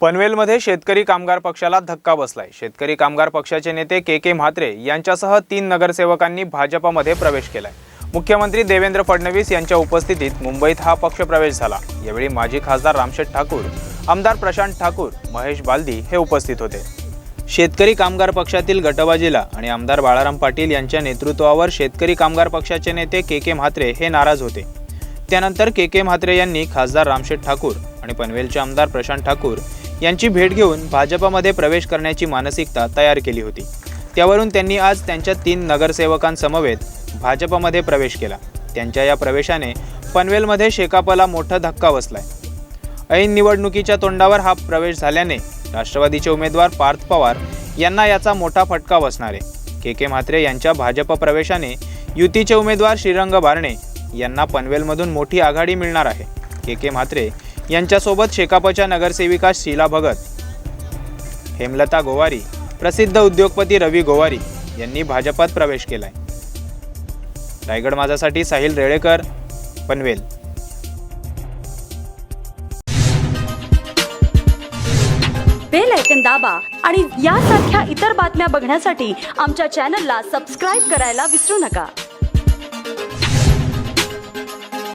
पनवेलमध्ये शेतकरी कामगार पक्षाला धक्का बसलाय. शेतकरी कामगार पक्षाचे नेते के के म्हात्रे यांच्यासह तीन नगरसेवकांनी भाजपामध्ये प्रवेश केलाय. मुख्यमंत्री देवेंद्र फडणवीस यांच्या उपस्थितीत मुंबईत हा पक्ष प्रवेश झाला. यावेळी माजी खासदार रामशेठ ठाकूर आमदार प्रशांत ठाकूर महेश बालदी हे उपस्थित होते. शेतकरी कामगार पक्षातील गटबाजीला आणि आमदार बाळाराम पाटील यांच्या नेतृत्वावर शेतकरी कामगार पक्षाचे नेते के के म्हात्रे हे नाराज होते. त्यानंतर के के म्हात्रे यांनी खासदार रामशेठ ठाकूर आणि पनवेलचे आमदार प्रशांत ठाकूर यांची भेट घेऊन भाजपामध्ये प्रवेश करण्याची मानसिकता तयार केली होती. त्यावरून त्यांनी आज त्यांच्या तीन नगरसेवकांसमवेत भाजपामध्ये प्रवेश केला. त्यांच्या या प्रवेशाने पनवेलमध्ये शेकापला मोठा धक्का बसलाय. ऐन निवडणुकीच्या तोंडावर हा प्रवेश झाल्याने राष्ट्रवादीचे उमेदवार पार्थ पवार यांना याचा मोठा फटका बसणार आहे. के के म्हात्रे यांच्या भाजप प्रवेशाने युतीचे उमेदवार श्रीरंग बारणे यांना पनवेलमधून मोठी आघाडी मिळणार आहे. के के म्हात्रे यांच्यासोबत शेकापच्या नगरसेविका शीला भगत हेमलता गोवारी प्रसिद्ध उद्योगपती रवी गोवारी यांनी भाजपात प्रवेश केलाय. रायगड माझासाठी साहिल रेळेकर पनवेल. बेल ऐकन दाबा आणि यासारख्या इतर बातम्या बघण्यासाठी आमच्या चॅनलला सबस्क्राईब करायला विसरू नका.